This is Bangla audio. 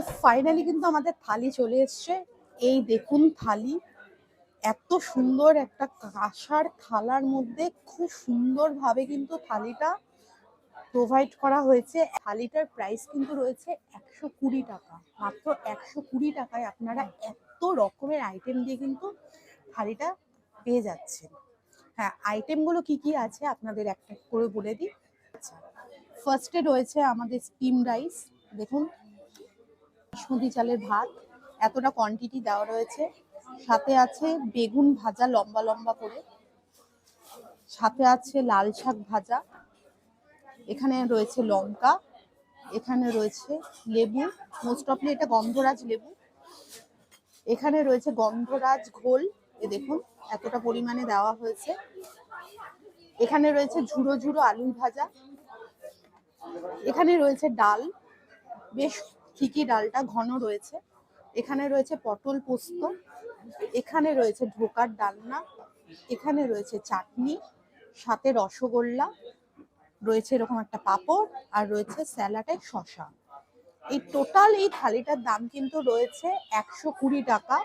তো ফাইনালি কিন্তু আমাদের থালি চলে এসছে। এই দেখুন থালি, এত সুন্দর একটা কাঁসার থালার মধ্যে খুব সুন্দরভাবে কিন্তু থালিটা প্রোভাইড করা হয়েছে। থালিটার প্রাইস কিন্তু রয়েছে একশো কুড়ি টাকা। মাত্র একশো কুড়ি টাকায় আপনারা এত রকমের আইটেম দিয়ে কিন্তু থালিটা পেয়ে যাচ্ছেন। হ্যাঁ আইটেমগুলো কি কি আছে আপনাদের একটা এক করে বলে দিই। আচ্ছা ফার্স্টে রয়েছে আমাদের স্টিম রাইস দেখুন বাসমতি চালের ভাত, এতটা কোয়ান্টিটি দেওয়া রয়েছে। সাথে আছে বেগুন ভাজা লম্বা লম্বা করে। সাথে আছে লাল শাক ভাজা। এখানে রয়েছে লঙ্কা। এখানে রয়েছে লেবু। মোস্ট অফলি এটা গন্ধরাজ লেবু। এখানে রয়েছে গন্ধরাজ ঘোল। এ দেখুন, এতটা পরিমাণে দেওয়া হয়েছে। এখানে রয়েছে ঝুড়ো ঝুড়ো আলু ভাজা। এখানে রয়েছে ডাল। বেশ ঠিকই ডালটা ঘন রয়েছে? এখানে রয়েছে পটল পোস্ত, এখানে রয়েছে ঢোকার ডালনা, এখানে রয়েছে চাটনি, সাথে রসগোল্লা, রয়েছে এরকম একটা পাঁপড়, আর রয়েছে স্যালাডে শশা এই টোটাল এই থালিটার দাম কিন্তু রয়েছে একশো কুড়ি টাকা।